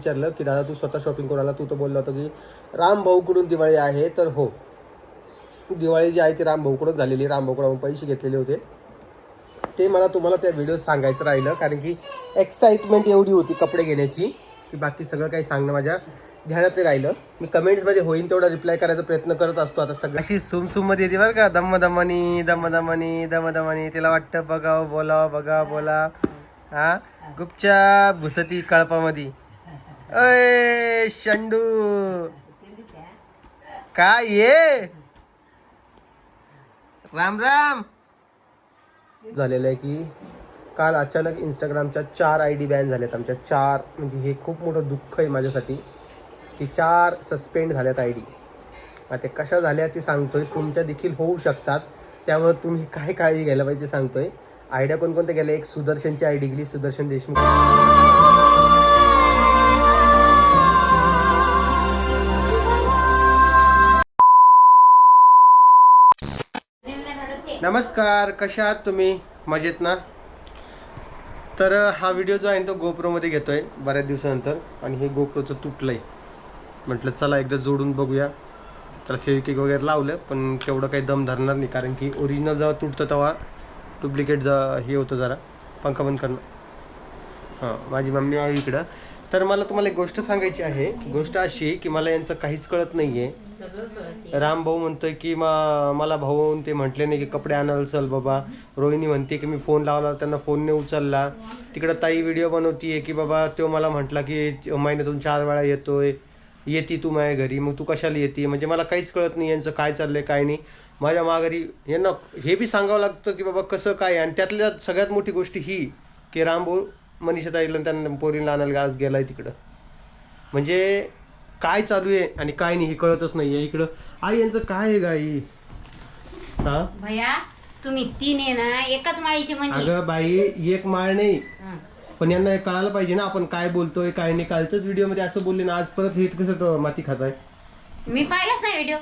विचारलं की दादा तू स्वतः शॉपिंग करून आला तू तर बोलला होता की राम भाऊकडून दिवाळी आहे तर हो. दिवाळी जी आहे ती राम भाऊकडून झालेली राम भाऊकडून पैसे घेतलेले होते. ते मला तुम्हाला त्या व्हिडिओ सांगायचं राहिलं कारण की एक्साइटमेंट एवढी होती कपडे घेण्याची की बाकी सगळं काही सांगणं माझ्या ध्यानात ते राहिलं. मी कमेंट्समध्ये होईन तेवढा रिप्लाय करायचा प्रयत्न करत असतो. आता सगळं अशी सुम येते बरं का दम दमनी दम दमनी दम दमनी तिला वाटतं बघाव बोलाव बघा बोला हा? गुपचाप घुसती कळपामध्ये. अय शंडू. काय ये? राम राम. झालेलं आहे की काल अचानक इंस्टाग्रामच्या चार आय डी बॅन झाल्यात आमच्या. चार म्हणजे हे खूप मोठं दुःख आहे माझ्यासाठी. की चार सस्पेंड झाल्यात आय डी आता ते कशा झाल्या ते सांगतोय. तुमच्या देखील होऊ शकतात. त्यामुळे तुम्ही काय काळजी घ्यायला पाहिजे ते सांगतोय. आयडिया कोणकोणत्या गेल्या एक सुदर्शनची आय डी गेली सुदर्शन देशमुख. नमस्कार कशा आहात तुम्ही? मजेत ना? तर हा व्हिडिओ जो आहे तो गोप्रोमध्ये आहे बऱ्याच दिवसानंतर आणि हे गोप्रोचं आहे म्हटलं चला एकदा जोडून बघूया. तर फेविकिक वगैरे लावलं पण तेवढं काही दम धरणार नाही कारण की ओरिजिनल जेव्हा तुटतं तेव्हा डुप्लिकेट ज हे होतं जरा. पंखा बंद करणं. हां माझी मम्मी आहे इकडं. तर मला तुम्हाला एक गोष्ट सांगायची आहे. गोष्ट अशी की मला यांचं काहीच कळत नाही आहे राम भाऊ म्हणतोय की मा मला भाऊ ते म्हटले नाही की कपडे आणायला चल बाबा. रोहिणी म्हणते की मी फोन लावला त्यांना फोनने उचलला. तिकडं ताई व्हिडिओ बनवतीये की बाबा तो मला म्हटला की महिन्यातून चार वेळा येतोय. येती तू माझ्या घरी मग तू कशाला येते? म्हणजे मला काहीच कळत नाही यांचं काय चाललंय काय नाही. माझ्या माघारी यांना हे बी सांगावं लागतं की बाबा कसं काय आणि त्यातल्या त्यात सगळ्यात मोठी गोष्ट ही की राम भाऊ मनीषा ताईला त्यांना पोरीला आणायला आज गेलाय तिकडं. म्हणजे काय चालू आहे आणि काय नाही हे कळतच नाहीये इकडं. आई यांचं काय आहे गाई? हा? भैया तुम्ही तीन आहे ना एकाच माळीचे म्हणजे. अगं बाई एक माळ नाही. पण यांना हे कळायला पाहिजे ना आपण काय बोलतोय काय नाही. कालच्याच व्हिडिओमध्ये असं बोलले ना आज परत हे कसं तो माती खाताय. मी पाहिलाच नाही व्हिडिओ.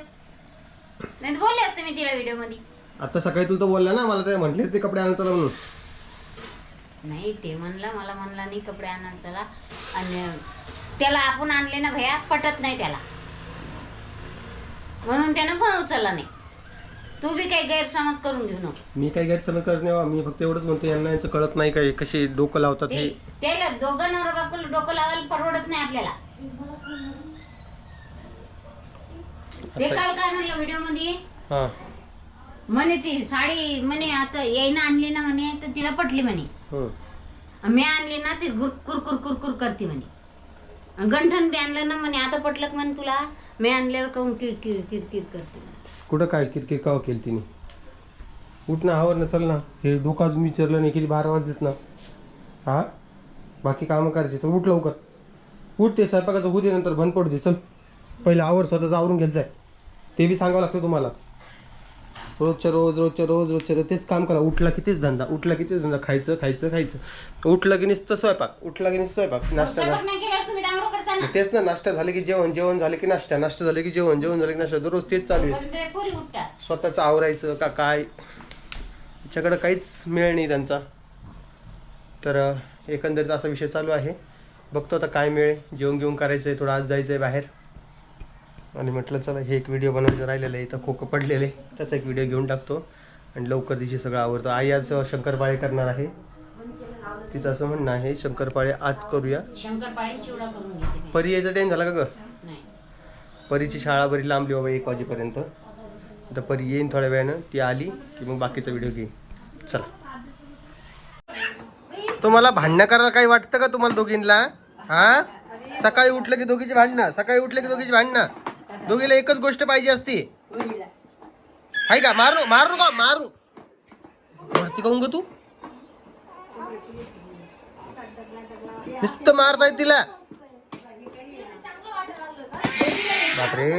नाही बोलले असते मी तिला व्हिडिओमध्ये आता सकाळी तू तर बोलला ना मला ते म्हटलेच ते कपडे आणायचं म्हणून. नाही ते म्हणलं मला म्हणला नाही कपडे आणा चला. आणि त्याला आपण आणले ना भैया पटत नाही त्याला. म्हणून त्यानं पण उचलला नाही. तू बी काही गैरसमज करून घेऊ नको. मी काही गैरसमज करत नाही बा. मी फक्त एवढंच म्हणतो यांना यांचं कळत नाही काय कशी डोकं लावतात हे. ते- त्याला दोघं नवरा बापूला डोकं लावायला परवडत नाही आपल्याला. ते असं काल काय म्हणलं व्हिडिओमध्ये हा. म्हणे ती साडी म्हणे आता येईना आणली ना म्हणे तर तिला पटली म्हणे. मी आणली ना ती गुर कुरकुर कुरकुर करते म्हणे. आणि गंठन बी आणलं ना म्हणे आता पटलं का म्हणे तुला मी आणल्यावर काऊन किरकिर किरकिर करते. कुठं काय किरकिर काव केली तिने? उठ ना आवर ना चल ना. हे डोकं अजून विचारलं नाही किती बारा वाजलेत ना. हा? बाकी कामं करायची चल उठ लवकर. उठ ते स्वयंपाकाचं दे नंतर बंद पडू दे चल. पहिलं आवर स्वतःच आवरून घेत जाय ते बी सांगावं लागतं तुम्हाला. रोजच्या रोज रोजच्या रोज रोजच्या रोज तेच काम करा. उठला की तेच धंदा उठला की तेच धंदा. खायचं खायचं खायचं. उठलं की नुसतं स्वयंपाक उठला की नुसतं स्वयंपाक. नाश्ता स्वयंपाक नाही केल्यावर तुम्ही दांगडो करता ना तेच ना नाश्ता झाले की जेवण जेवण झाले की नाश्ता नाश्ता झाले की जेवण जेवण झाले की नाश्ता. दररोज तेच चालू आहे. पण ते पुरी उठतात. स्वतःचं आवरायचं का काय? त्याच्याकडं काहीच मिळ नाही त्यांचा. तर अ, एकंदरीत असा विषय चालू आहे. बघतो आता काय मिळेल जेवण घेऊन करायचं आहे थोडं आज जायचं आहे बाहेर. आणि म्हटलं चला हे एक व्हिडिओ बनवायचं राहिलेलं आहे इथं खोकं पडलेलं त्याचा एक व्हिडिओ घेऊन टाकतो आणि लवकर दिवशी सगळं आवडतं आई आज शंकरपाळे करणार आहे. तिचं असं म्हणणं आहे शंकरपाळे आज करूया. परी यायचा टाईम झाला का गं? परीची शाळा बरी लांबली बाबा एक वाजेपर्यंत. आता परी येईन थोड्या वेळानं ती आली की मग बाकीचा व्हिडिओ घेईन. चला. तुम्हाला भांडणं करायला काही वाटतं का तुम्हाला दोघींना? हा? सकाळी उठलं की दोघीची भांडणं? सकाळी उठलं की दोघीची भांडणं? दोघीला एकच गोष्ट पाहिजे असती. हाय का? मारू मारू का? मारू. मारती काऊन ग तू? नुसतं मारताय तिला. बापरे.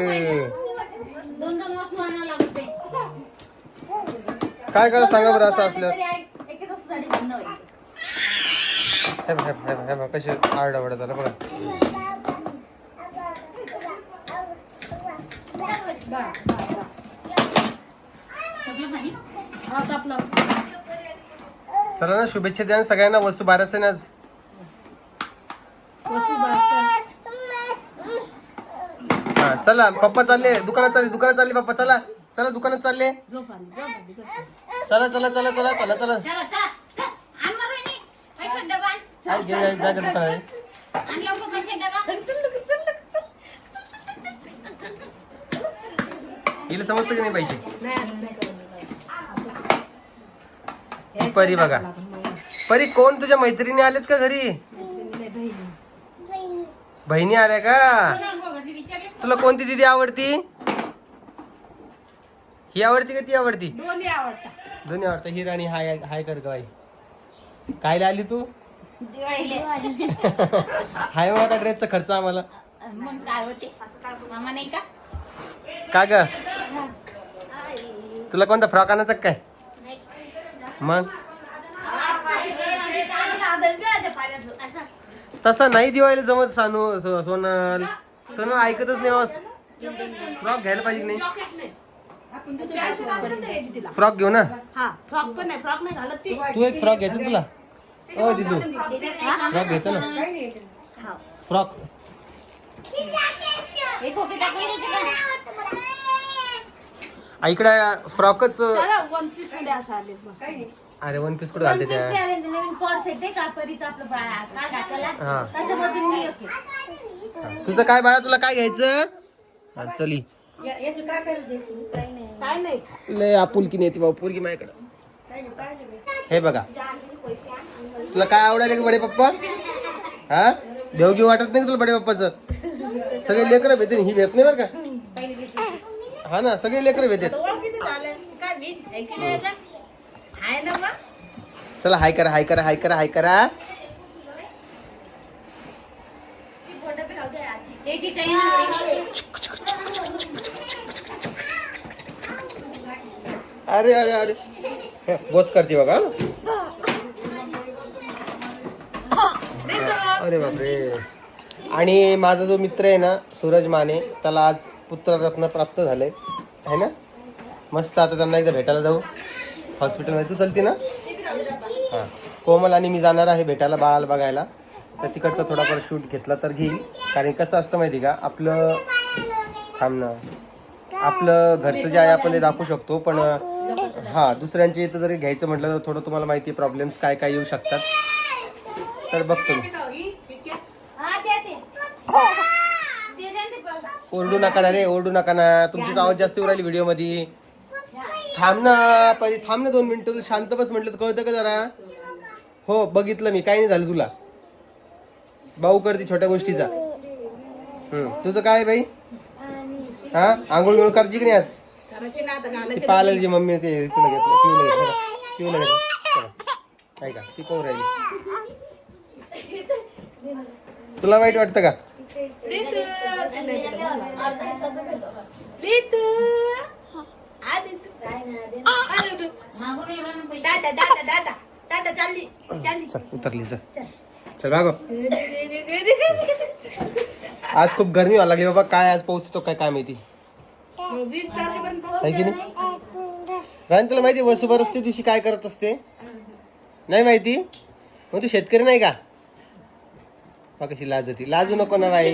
काय करा सांगा बरं असं असलं. कशी आरडावडा झाला बघा. सगळं? हा. चला ना शुभेच्छा द्या ना सगळ्यांना वसू बारास आहे ना आज वस्तू. हा चला पप्पा चालले दुकानात चालले दुकानात चालले पप्पा चला चला दुकानात चालले झोप आली, झोप आली, झोप आली. चला चला चला चला चला चला चला, चल, चल. आण मग रोहिणी. पैशात डबा आण. काय घे जा- जा का दुकानात आण लवकर पैशात डबा. हिला समजतं की नाही पैसे परी बघा. परी कोण तुझ्या मैत्रिणी आलेत का घरी? बहिणी. आल्या का? तुला कोणती दिदी आवडती? ही आवडती का ती आवडती? दोन्ही आवडतं ही राणी हाय हाय कर गाय कायला आली तू. हाय मग आता ड्रेसचा खर्च आम्हाला. मग काय होते? मामा नाही का? का ग? तुला कोणता फ्रॉक आणायचा काय? मग? तसं नाही दिवायला जमत सानू सो- सोनल. सोनल ऐकतच नाही फ्रॉक घ्यायला पाहिजे नाही? फ्रॉक घेऊ ना? तू एक फ्रॉक घ्यायचा तुला. ओ दिदू फ्रॉक घ्यायचा ना? फ्रॉक एक खोकी टाकून द्यायची का? इकडे फ्रॉकच अरे वन पीस कुठे घालते त्या? हा. तुझं काय बाळा तुला काय घ्यायचं? हा, चली याची काय करायचं काय नाही. लय आपुलकी नाही ती भाऊ पोरगी माझ्याकडे. हे बघा. तुला काय आवडायला की बडे पप्पा हा? देव घेऊ वाटत नाही का तुला बडे पप्पाचं सगळे लेकरं भेटेन ही भेट नाही बरं का? हा ना सगळे लेकरं भेटेत ओळख किती झाले. काय मी? आहे की नाही याचा? आहे ना मग. चला हाय करा हाय करा हाय करा हाय करा. अरे अरे अरे. बोच करते बघा अरे बापरे. आणि माझा जो मित्र आहे ना सूरज माने त्याला आज पुत्ररत्न प्राप्त झाले. आहे ना? मस्त आता त्यांना एकदा भेटायला जाऊ. हॉस्पिटलमध्ये. तू चलते ना? हां. कोमल आणि मी जाणार आहे भेटायला बाळाला बघायला. तर तिकडचा थोडाफार शूट घेतला तर घेईल. कारण कसं असतं माहिती का? आपलं थांब ना. आपलं घरचं जे आहे आपण ते दाखवू शकतो पण हा दुसऱ्यांचे इथं जरी घ्यायचं म्हटलं तर थोडं तुम्हाला माहिती प्रॉब्लेम्स काय काय येऊ शकतात. तर बघतो मी. ओरडू नका ना रे ओरडू नका ना. तुमचीच आवाज जास्त येऊ राहिली व्हिडिओमध्ये थांब ना पहिले थांब ना दोन मिनिटं तू शांत बस म्हटलं तर कळतं का जरा? हो बघितलं मी काय नाही झालं तुला. भाऊ करते छोट्या गोष्टीचा. तुझं काय बाई? हा? आंघोळ गिळूळ करची की नाही आज? ती घालायची पाहिलं जी मम्मी ते तुला घेतलं पिऊला घेतलं. पिऊला घेतलं. ऐका ती कोण राहिली. तुला वाईट वाटतं का? उतरली चल चल भागो आज खूप गरमी व्हायला लागली बाबा. काय आज पाऊस येतो काय काय माहिती? आहे की नाही? रान तुला माहिती वसुबारसच्या दिवशी काय करत असते? नाही माहिती? मग तू शेतकरी नाही का? बघ कशी लाजती? लाजू नको ना बाई.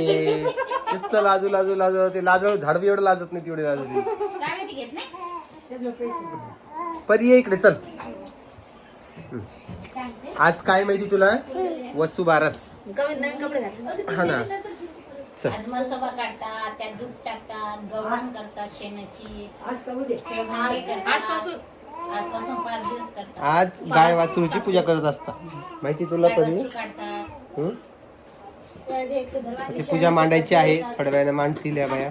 नुसतं लाजू लाजू लाजू ते लाजू झाड बी एवढं लाजत नाही तेवढी लाजू काय माहिती घेत नाही परी ये इकडे चल. आज काय माहिती तुला? वसुबारस कमी नवीन कपडे घाल हा ना. चल. आज मसोबा काढतात त्यात दूध टाकतात करतात शेणाची. गाय वासरूची पूजा करत असतात. माहिती तुला परी? काढतात? ती पूजा मांडायची आहे. थोड्या वेळाने मांडतील या बाया.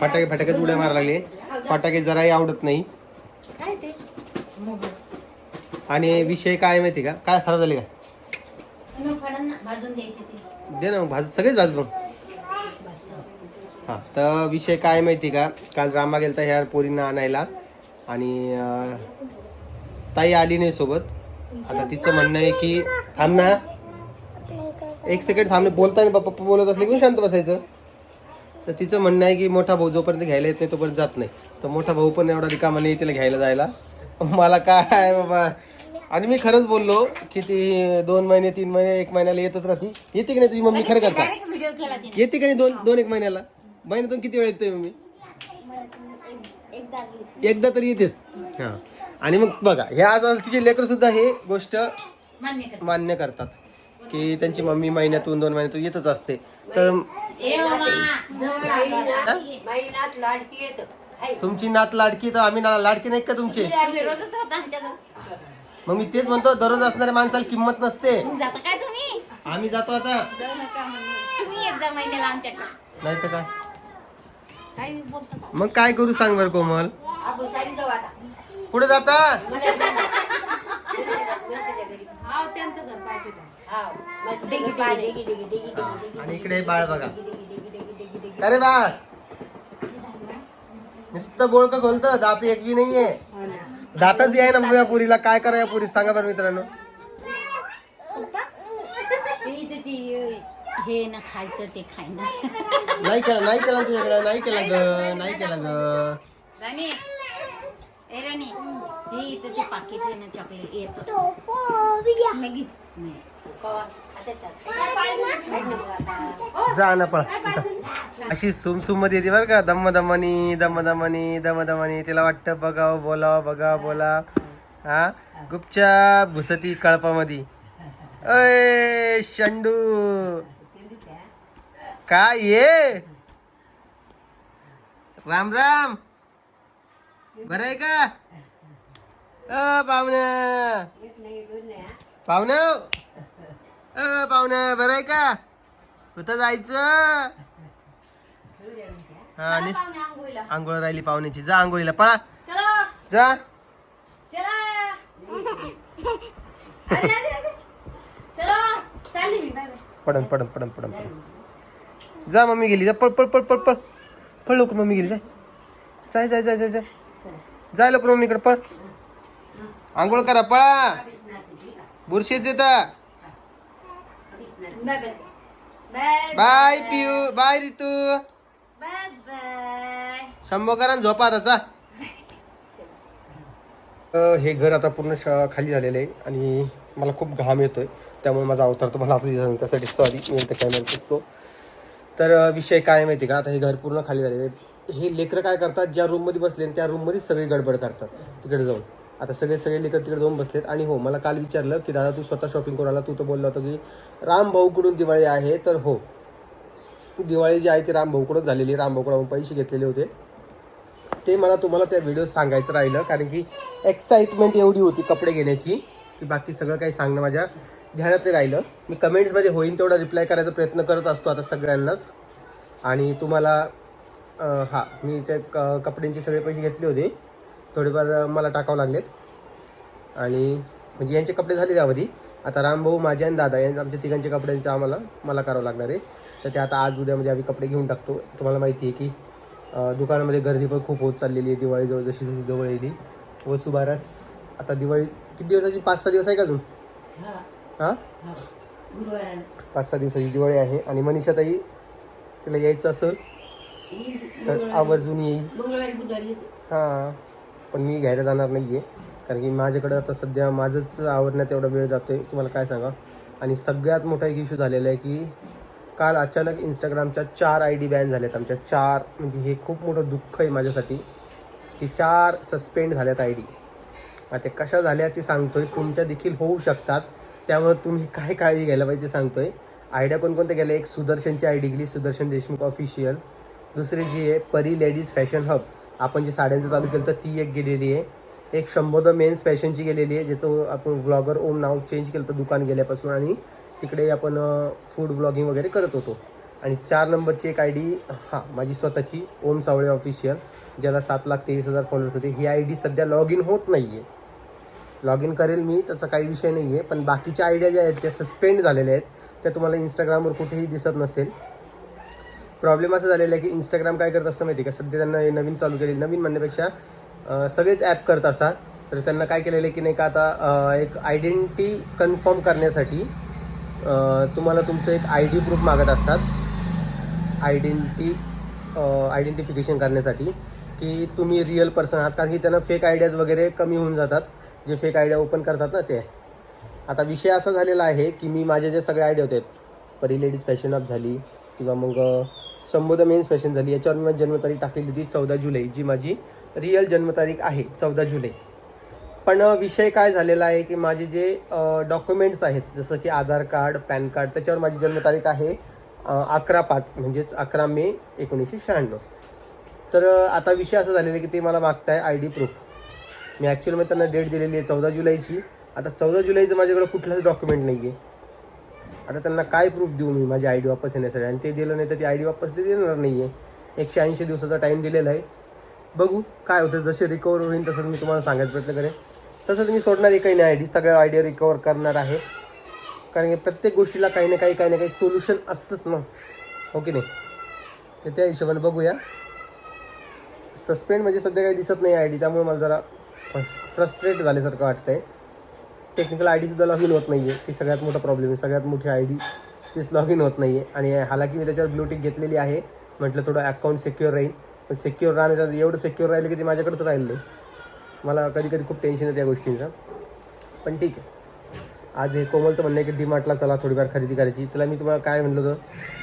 फटाके फटाके उड्या मारा लागले. फटाके जराही आवडत नाही. आणि विषय काय माहिती का? काय खराब झाले का? दे ना मग भाज सगळेच भाज मग. हा तर विषय काय माहिती का? काल रामा गेलता ह्या पोरींना आणायला. आणि ताई आली नाही सोबत. आता तिचं म्हणणं आहे की थांब ना. एक सेकंड थांब बोलताना पप्पा बोलत असले की शांत बसायचं. तर तिचं म्हणणं आहे की मोठा भाऊ जोपर्यंत घ्यायला येत नाही तोपर्यंत जात नाही. तर मोठा भाऊ पण एवढा रिकामा नाही तिला घ्यायला जायला. मला काय बाबा. आणि मी खरंच बोललो की ती दोन महिने तीन महिने एक महिन्याला येतच राहते. येते की नाही तुझी मम्मी? खरं करता येते का नाही दोन दोन एक महिन्याला? महिन्यातून किती वेळ येते मम्मी? एकदा तरी येतेच हा. आणि मग बघा हे आज आज तिचे लेकर सुद्धा हे गोष्ट मान्य कर मान्य करतात. की त्यांची मम्मी महिन्यातून दोन महिन्यातून येतच असते. तर ए मामा जवळ आला. महिन्यात लाडकी येत. तुमची नात लाडकी तर आम्ही ना- लाडकी नाही का तुमचे? तुम्ही रोजच राहता आमच्याजवळ. मग मी तेच म्हणतो दररोज असणाऱ्या माणसाला किंमत नसते. मग जाता काय तुम्ही? आम्ही जातो आता. तुम्ही महिन्याला आमच्याकडे. नाही तर काय? काही बोलतो का? मग काय करू सांग बरं कोमल? आपण साडी जाऊ आता. पुढे जाता? हा त्यांचं घर पाहिजे हा मग डिगी डिगी डिगी डिगी डिगी डिगी डिगी आणि इकडे बाळ बघा. डिगी डिगी डिगी डिगी डिगी अरे बाळ. नुसतं बोळक खोलतं. दात एक बी नाहीये. दातच आहे ना या पुरीला. काय करा या पुरी सांगा बरं मित्रांनो. हे ना खायचं ते खाय ना. नाही केलं नाही केलं तुझ्याकडे. नाही केलं ग नाही केलं ग. ए राणी हे इथे ते पाकिट आहे ना चॉकलेट येतो मॅगी नाही. जा ना पळ. अशी सुम सुममध्ये येते बरं का दम दमनी दम दमनी दम दमनी तिला वाटतं बघाव बोलाव बघा बोला हा? गुपचाप घुसती कळपामध्ये. अय शंडू. काय ये? राम राम. बरं आहे का? अ पाहुणं. पाहुणं? अ पाहुणं बरं आहे का? कुठं जायचं? हा निस आंघोळ राहिली पाहुण्याची. जा आंघोळीला पळा. जा. पडन पडन पडन पडन पडन. जा मम्मी गेली. जा पळ पळ पळ पळ पळ. पळ लवकर मम्मी गेली. जाय जाय जाय जाय जाय जाय जाय लवकर मम्मीकडे पळ. आंघोळ करा पळा. बुरशीच येत. बाय पियू. बाय रितू. शंभो करा आणि झोपा आता हे घर आता पूर्ण खाली झालेलं आहे आणि मला खूप घाम येतोय. त्यामुळे माझा अवतार तुम्हाला असं दिसत त्यासाठी सॉरी मी इथे कॅमेरा दिसतो. तर विषय काय माहिती का? आता हे घर पूर्ण खाली झालेलं आहे. हे लेकरं काय करतात ज्या रूममध्ये बसले आणि त्या रूममध्येच सगळी गडबड करतात तिकडे जाऊन. आता सगळे सगळे लेकर तिकडे जाऊन बसलेत आणि हो मला काल विचारलं की दादा तू स्वतः शॉपिंग करून आला तू तर बोलला होता की राम भाऊकडून दिवाळी आहे तर हो. दिवाळी जी आहे ती राम भाऊकडून झालेली राम भाऊकडून पैसे घेतलेले होते. ते मला तुम्हाला त्या व्हिडिओ सांगायचं राहिलं कारण की एक्साइटमेंट एवढी होती कपडे घेण्याची की बाकी सगळं काही सांगणं माझ्या ध्यानात नाही राहिलं. मी कमेंट्समध्ये होईन तेवढा रिप्लाय करायचा प्रयत्न करत असतो आता सगळ्यांनाच. आणि तुम्हाला हां मी त्या क कपड्यांचे सगळे पैसे घेतले होते. थोडेफार मला टाकावं लागलेत. आणि म्हणजे यांचे कपडे झाले त्यामध्ये. आता रामभाऊ माझे आणि दादा यांचे आमच्या तिघांच्या कपड्यांचे आम्हाला मला करावं लागणार आहे. तर ते आता आज उद्यामध्ये आम्ही कपडे घेऊन टाकतो. तुम्हाला माहिती आहे की दुकानामध्ये गर्दी पण खूप होत चाललेली आहे. दिवाळी जवळ जशी जवळ येते वसुबारस आता दिवाळी किती दिवसाची? पाच सहा दिवस आहे का अजून? हां. पाच सहा दिवसाची दिवाळी आहे. आणि मनीषाताई तिला यायचं असेल तर आवर्जून येईल. हां पण मी घ्यायला जाणार नाही आहे कारण की माझ्याकडं आता सध्या माझंच आवरण्यात एवढा वेळ जातो आहे तुम्हाला काय सांगा आणि सगळ्यात मोठा एक इश्यू झालेला आहे की काल अचानक इंस्टाग्रामच्या चार आय डी बॅन झाल्यात आमच्या. चार म्हणजे हे खूप मोठं दुःख आहे माझ्यासाठी. की चार सस्पेंड झाल्यात आय डी आता कशा झाल्या ते सांगतोय. तुमच्या देखील होऊ शकतात. त्यामुळे तुम्ही काय काळजी घ्यायला पाहिजे ते सांगतोय आयडिया कोणकोणत्या गेल्या? एक सुदर्शनची आय डी गेली सुदर्शन देशमुख ऑफिशियल दुसरी जी आहे परी लेडीज फॅशन हब आपण जी साड्यांचं चालू केलं तर ती एक गेलेली आहे. एक शंभोद मेन्स फॅशनची गेलेली आहे ज्याचं आपण व्लॉगर ओम नाव चेंज केलं होतं दुकान गेल्यापासून आणि तिकडे आपण फूड ब्लॉगिंग वगैरे करत होतो. आणि चार नंबरची एक आय डी हां माझी स्वतःची ओम सावळे ऑफिशियल ज्याला सात लाख तेवीस हजार फॉलोअर्स होते. ही आय डी सध्या लॉग इन होत नाही आहे लॉग इन करेल मी त्याचा काही विषय नाही आहे पण बाकीच्या आयडिया ज्या आहेत त्या सस्पेंड झालेल्या आहेत. त्या तुम्हाला इंस्टाग्रामवर कुठेही दिसत नसेल. प्रॉब्लेम असं झालेला आहे की इंस्टाग्राम काय करत असतं माहिती आहे का? सध्या त्यांना हे नवीन चालू केली नवीन म्हणण्यापेक्षा सगळेच ॲप करत असतात. तर त्यांना काय केलेलं आहे की नाही का आता एक आयडेंटिटी कन्फर्म करण्यासाठी तुम्हाला तुमचं एक आय डी प्रूफ मागत असतात. आयडेंटिटी आयडेंटिफिकेशन करण्यासाठी की तुम्ही रिअल पर्सन आहात. कारण की त्यांना फेक आयडियाज वगैरे कमी होऊन जातात. जे फेक आयडिया ओपन करतात ना ते. आता विषय असा झालेला आहे की मी माझे जे सगळे आयडिया होते परी लेडीज फॅशन अप झाली किंवा मग संबोध मेन स्पेशन झाली. याच्यावर मी माझी जन्मतारीख टाकलेली होती चौदा जुलै जी माझी रिअल जन्मतारीख आहे चौदा जुलै. पण विषय काय झालेला आहे की माझे जे डॉक्युमेंट्स आहेत जसं की आधार कार्ड पॅन कार्ड त्याच्यावर माझी जन्मतारीख आहे अकरा पाच म्हणजेच अकरा मे एकोणीसशे शहाण्णव. तर आता विषय असा झालेला आहे की ते मला मागताय आय डी प्रूफ मी ॲक्च्युअली त्यांना डेट दिलेली आहे चौदा जुलैची. आता चौदा जुलैचं माझ्याकडे कुठलंच डॉक्युमेंट नाही आहे आता त्यांना काय प्रूफ देऊ मी? माझी आय डी वापस येण्यासाठी. आणि ते दिलं नाही तर ती आय डी वापस ते देणार नाही आहे एकशे ऐंशी दिवसाचा टाईम दिलेला आहे. बघू काय होतं. जसे रिकवर होईल तसं मी तुम्हाला सांगायचा प्रयत्न करेन. तसं मी सोडणार आहे काही नाही आय डी सगळ्या आयडिया रिकवर करणार आहे. कारण की प्रत्येक गोष्टीला काही ना काही काही ना काही सोल्युशन असतंच ना. ओके की नाही? तर त्या हिशोबाने बघूया. सस्पेंड म्हणजे सध्या काही दिसत नाही आय डी त्यामुळे मला जरा फ्रस्ट्रेट झाल्यासारखं वाटतं आहे टेक्निकल आय डीसुद्धा लॉग इन होत नाही आहे ती सगळ्यात मोठा प्रॉब्लेम आहे. सगळ्यात मोठी आय डी तीच लॉग इन होत नाही आहे आणि हालाकी मी त्याच्यावर ब्लूटिक घेतलेली आहे. म्हटलं थोडं अकाउंट सिक्युअर राहील. पण सिक्युअर राहण्याचं एवढं सिक्युअर राहिलं की ते माझ्याकडंच राहिलं. नाही मला कधी कधी खूप टेन्शन येतं या गोष्टींचं. पण ठीक आहे. आज हे कोमलचं म्हणणं आहे की डीमार्टला चला थोडीफार खरेदी करायची. त्याला मी तुम्हाला काय म्हणलं होतं?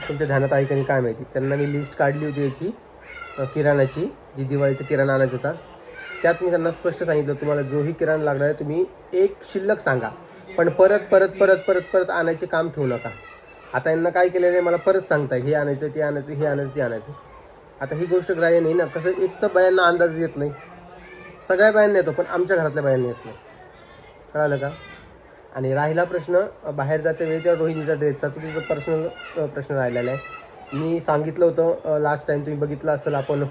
तुमच्या ध्यानात आहे का नाही काय माहिती. त्यांना मी लिस्ट काढली होती याची किराणाची जी दिवाळीचं किराणा आणायचं होता. त्यात मी त्यांना स्पष्ट सांगितलं तुम्हाला जोही किराणा लागणार आहे तुम्ही एक शिल्लक सांगा. पण परत परत परत परत परत आणायचे काम ठेवू नका. आता यांना काय केलेलं आहे मला परत सांगताय हे आणायचं ते आणायचं हे आणायचं ते आणायचं. आता ही गोष्ट ग्राह्य नाही ना कसं एक तर बायांना अंदाज येत नाही. सगळ्या बायांना येतो पण आमच्या घरातल्या बायांना येत नाही. कळालं का? आणि राहिला प्रश्न बाहेर जाते वेळी त्या रोहिणीचा ड्रेसचा तो तुझा पर्सनल प्रश्न राहिलेला आहे. मी सांगितलं होतं लास्ट टाईम तुम्ही बघितलं असेल आपण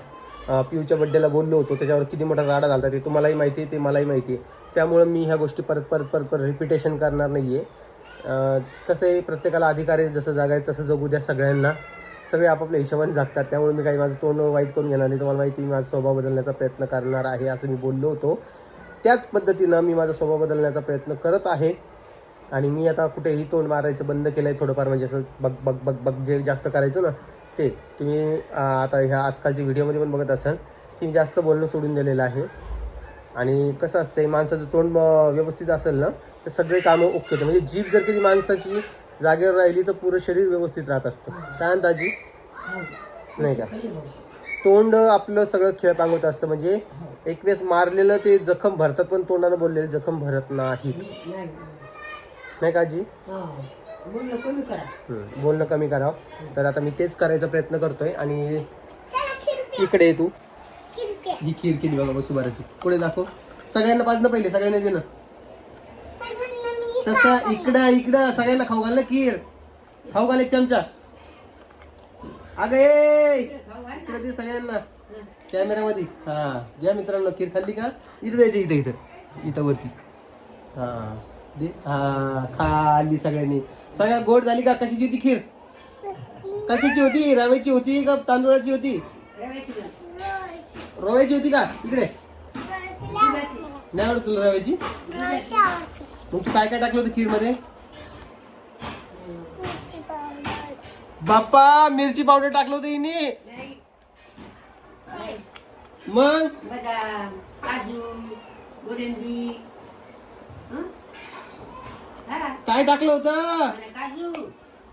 अ, पिऊच्या बड्डेला बोललो होतो त्याच्यावर किती मोठा राडा झाला ते तुम्हालाही माहिती आहे ते मलाही माहिती आहे. त्यामुळं मी ह्या गोष्टी परत परत परत परत रिपिटेशन करणार नाही आहे कसं आहे प्रत्येकाला अधिकार आहे जसं जगायचं तसं जगू द्या सगळ्यांना. सगळे आपापल्या हिशोबाने जगतात त्यामुळे मी काही माझं तोंड वाईट करून घेणार नाही. तुम्हाला माहिती मी माझा स्वभाव बदलण्याचा प्रयत्न करणार आहे असं मी बोललो होतो. त्याच पद्धतीनं मी माझा स्वभाव बदलण्याचा प्रयत्न करत आहे. आणि मी आता कुठेही तोंड मारायचं बंद केलं आहे थोडंफार म्हणजे असं बग बग बग बग जे जास्त करायचं ना ते तुम्ही आता ह्या आजकालच्या व्हिडिओमध्ये पण बघत असाल की मी जास्त बोलणं सोडून दिलेलं आहे. आणि कसं असतंय माणसाचं तोंड व्यवस्थित असेल ना तर सगळे कामं ओके होते. म्हणजे जीभ जर कधी माणसाची जागेवर राहिली तर पुरं शरीर व्यवस्थित राहत असतं. काय आजी? नाही का? तोंड आपलं सगळं खेळ पांगवत असतं. म्हणजे एक वेळेस मारलेलं ते जखम भरतात पण तोंडानं बोललेलं जखम भरत नाही. नाही का हम्म, बोलणं कमी करावं तर आता मी तेच करायचा प्रयत्न करतोय आणि इकडे ये तू. ही खीर केली बघा बसू बराची पुढे दाखव. सगळ्यांना पाच ना पहिले सगळ्यांना दे ना तसं इकडं इकडं सगळ्यांना खाऊ घाल ना खीर. खाऊ घाल एक चमचा. अगं ए इकडे दे सगळ्यांना. कॅमेरामध्ये. हा घ्या मित्रांनो खीर खाल्ली का? इथं द्यायची इथं इथं. इथं वरती. हा दे. हा खाल्ली सगळ्यांनी. सगळ्यात गोड झाली का? कशाची होती खीर? कशाची होती? रव्याची होती का तांदूळाची होती? रव्याची होती का? इकडे. नाही आवडत तुला रव्याची? मग तू काय काय टाकलं होतं खीरमध्ये बाप्पा मिरची पावडर टाकलं होतं हिने. मग? काजू काय टाकलं होतं?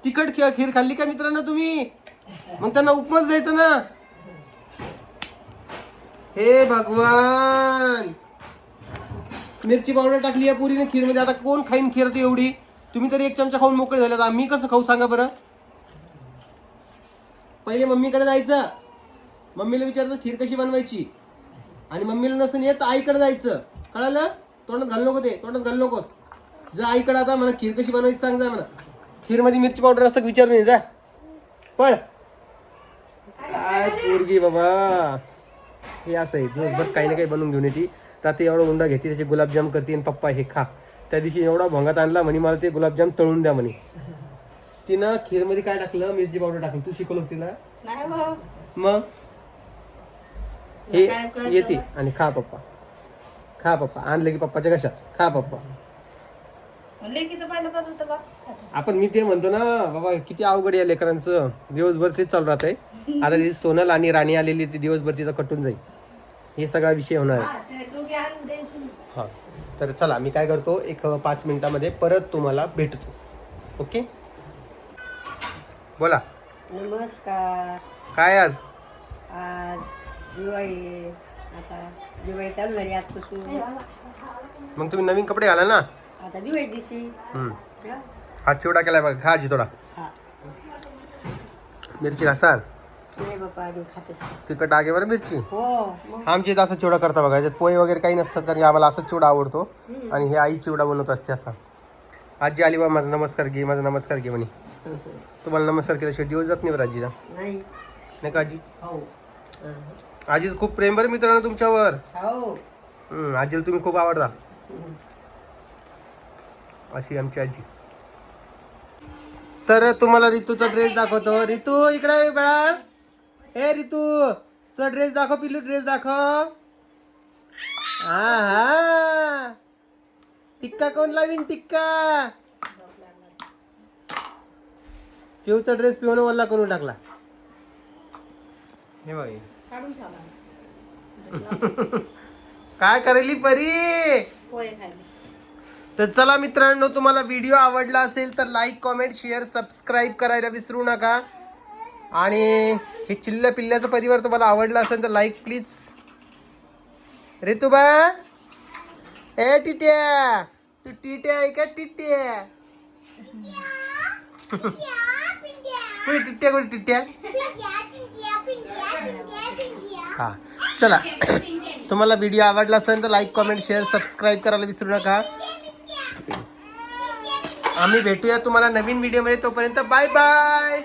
तिखट खी- खीर खाल्ली का मित्रांनो तुम्ही? मग त्यांना उपमास द्यायचा ना. हे भगवान! मिरची पावडर टाकली आहे पुरीने खीरमध्ये आता कोण खाईन खीर ती एवढी? तुम्ही तरी एक चमचा खाऊन मोकळे झाले आम्ही कसं खाऊ सांगा बरं? पहिले मम्मीकडे जायचं. मम्मीला विचारायचं खीर कशी बनवायची? आणि मम्मीला नसेल येत आईकडे जायचं. कळालं? तोंडात घाल नको ते. तोंडात घाल नकोस. जा आईकडे आता मला खीर कशी बनवायची सांग जा म्हणा. खीरमध्ये मिरची पावडर असं विचारून ये जा. पळ. काय पोरगी बाबा. हे असं आहे दिवसभर काही ना काही बनवून घेऊन येते. रात्री एवढा उंडा घेते त्याचे गुलाबजाम करते आणि पप्पा हे खा. त्या दिवशी एवढा भंगात आणला म्हणे मला ते गुलाबजाम तळून द्या म्हणे. तिनं खीरमध्ये काय टाकलं? मिरची पावडर टाकली. तू शिकवलं तिला? नाही भाऊ. मग? हे येते आणि खा पप्पा. खा पप्पा. आणलं की पप्पाच्या कशात? खा पप्पा. लेकीचं पाहिलं पाहिलं होतं बा. आपण मी ते म्हणतो ना बाबा किती अवघड या लेकरांचं. दिवसभर तेच चालू राहत आहे आता ती सोनल आणि राणी आलेली ती दिवसभर तिचा कटून जाईल. हे सगळा विषय होणार आहे. ते दोघे आणून द्यायची. हा. तर चला मी काय करतो एक पाच मिनिटामध्ये परत तुम्हाला भेटतो. ओके? बोला. नमस्कार. काय आज? आज दिवाळी आता दिवाळी चालू झाली आजपासून. मग तुम्ही नवीन कपडे घाला ना. आता दिवाळी दिवशी. हम्म. हा? हा चिवडा केलाय बघा खा आजी थोडा. हा. मिरची घासाल? नाही बापा आम्ही खातच नाही. तिखट आगे बरं मिरची? हो मग. आमच्या इथं असं चिवडा करता बघा याच्यात पोहे वगैरे काही नसतात कारण की आम्हाला असंच चिवडा आवडतो. आणि हे आई चिवडा बनवत असते असा. आजी आली बा माझा नमस्कार घे माझा नमस्कार घे म्हणे. तुम्हाला नमस्कार केल्याशिवाय दिवस जात नाही बरं आजीला. नाही. नाही का आजी? हो. आजीच खूप प्रेम बरं मित्रांनो तुमच्यावर. हो. हम्म, आजीला तुम्ही खूप आवडता. अशी आमची आजी. तर तुम्हाला रितूचा ड्रेस दाखवतो. रितू इकडे बाळा. ए रितू तुझा ड्रेस दाखव पिल्लू ड्रेस दाखव. हा हा. टिक्का कोण लावीन टिक्का? पिऊचा ड्रेस पिऊन वल्ला करून टाकला. हे बघ हे. काय करेली परी? तर चला मित्रांनो तुम्हाला व्हिडिओ आवडला असेल तर लाईक कॉमेंट शेअर सबस्क्राईब करायला विसरू नका. आणि हे चिल्ल पिल्ल्याचा परिवार तुम्हाला आवडला असेल तर लाईक प्लीज ऋतुबा ए टिट्या! तू टिट्या आहे का? टिट्या! कुठे टिट्या कुठे टिट्या? हा चला. तुम्हाला व्हिडिओ आवडला असेल तर लाईक कॉमेंट शेअर सबस्क्राईब करायला विसरू नका. आम्ही भेटूया तुम्हाला नवीन व्हिडिओमध्ये तोपर्यंत बाय बाय.